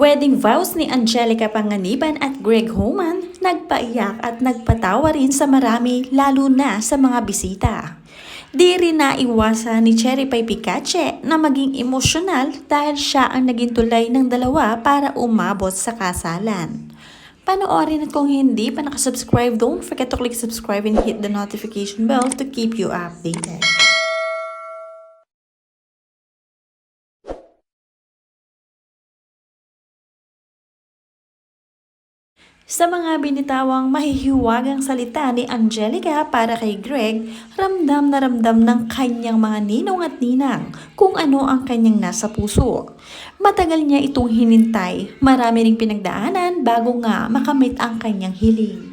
Wedding vows ni Angelica Panganiban at Greg Homan nagpaiyak at nagpatawa rin sa marami lalo na sa mga bisita. Di rin naiwasan ni Cherry Pie Picache na maging emosyonal dahil siya ang naging tulay ng dalawa para umabot sa kasalan. Panoorin at kung hindi pa nakasubscribe, don't forget to click subscribe and hit the notification bell to keep you updated. Sa mga binitawang mahihiwagang salita ni Angelica para kay Greg, ramdam na ramdam ng kanyang mga ninong at ninang kung ano ang kanyang nasa puso. Matagal niya itong hinintay, marami ring pinagdaanan bago nga makamit ang kanyang hiling.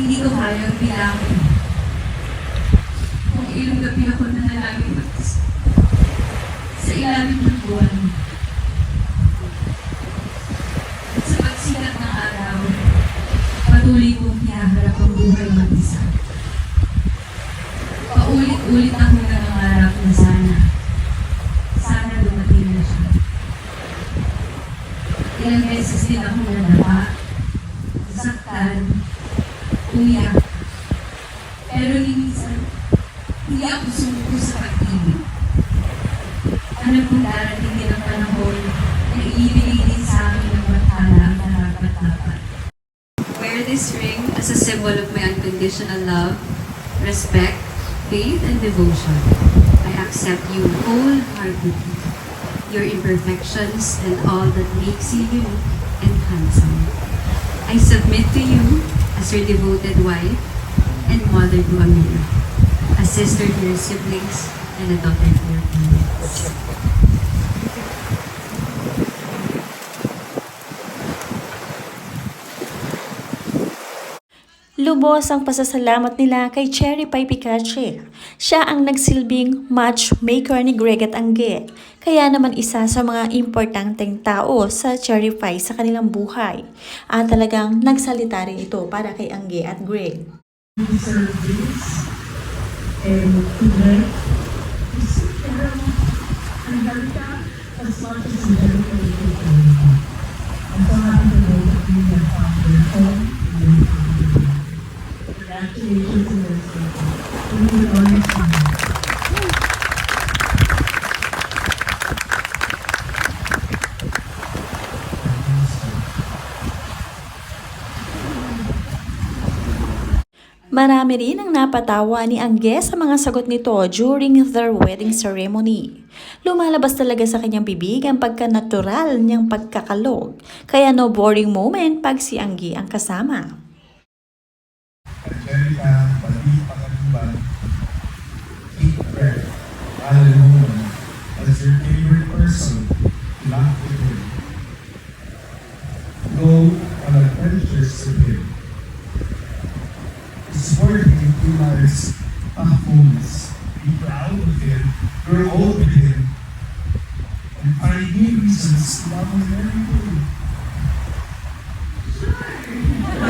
Hindi ko kayang bilangin. Kung ilang gabi ako nanalangin sa ilalim ng buwan. At sa pagsikat ng araw, patuloy kong hinaharap ang buhay ng isa. Paulit-ulit ako na nangarap na sana. Sana dumating na siya. Ilang beses din ako nadapa, saktan, umiyak. Pero minsan, hindi ako sumuko sa pag-ibig. Alam ko darating din ang panahon na iibigay din sa akin ng batala ang narapat-dapat. Wear this ring as a symbol of my unconditional love, respect, faith, and devotion. I accept you wholeheartedly, your imperfections, and all that makes you unique and handsome. I submit to you as your devoted wife and mother to Amira, a sister to your siblings, and a daughter to your parents. Lubos ang pasasalamat nila kay Cherry Pie Picache. Siya ang nagsilbing matchmaker ni Greg at Angge. Kaya naman isa sa mga importanteng tao sa Cherry Pie sa kanilang buhay. At talagang nagsalita rin ito para kay Angge at Greg. And Angelica, as much as is Angelica. I'm so happy to know that you have found your home and your family. Marami rin ang napatawa ni Angge sa mga sagot nito during their wedding ceremony. Lumalabas talaga sa kanyang bibig ang pagka-natural niyang pagkakalog. Kaya no boring moment pag si Angge ang kasama. Your favorite person, laugh with him. Go on adventures with him. Support him life's tough moments. Be proud of him, grow old with him, and find new reasons to love him every day.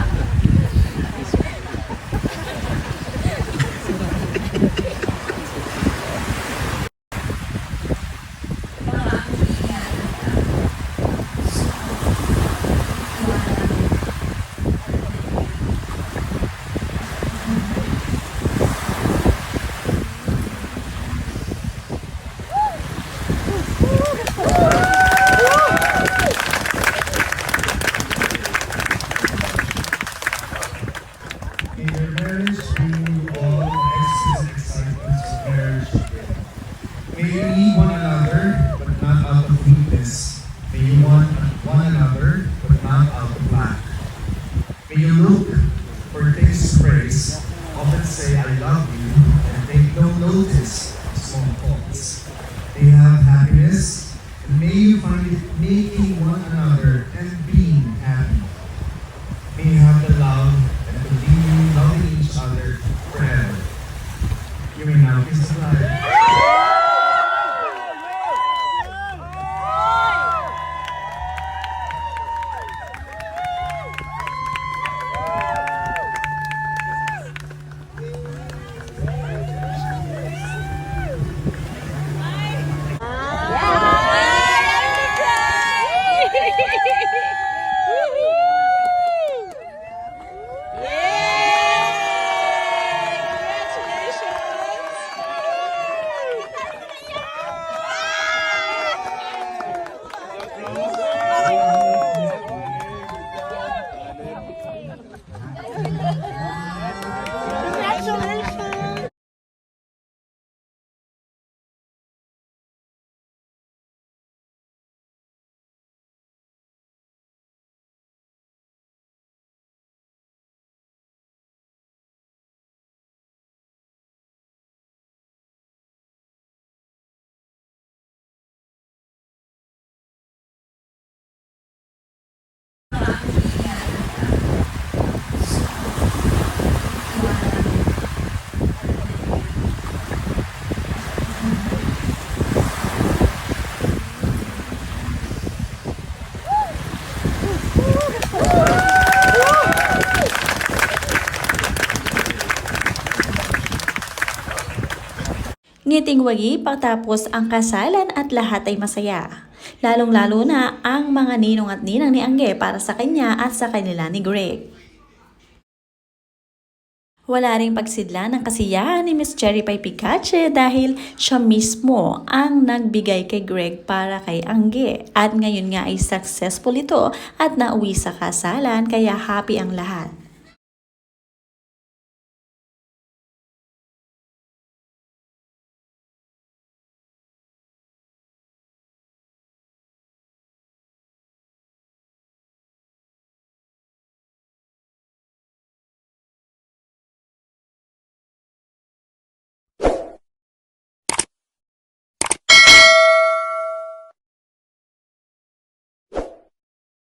you look for things praise, often say, I love you, and they don't notice small faults. They have happiness, and may you find it making one another Ngiting wagi pagtapos ang kasalan at lahat ay masaya. Lalong-lalo na ang mga ninong at ninang ni Angge para sa kanya at sa kanila ni Greg. Wala ring pagsidla ng kasiyahan ni Miss Cherry Pie Picache dahil siya mismo ang nagbigay kay Greg para kay Angge. At ngayon nga ay successful ito at nauwi sa kasalan kaya happy ang lahat.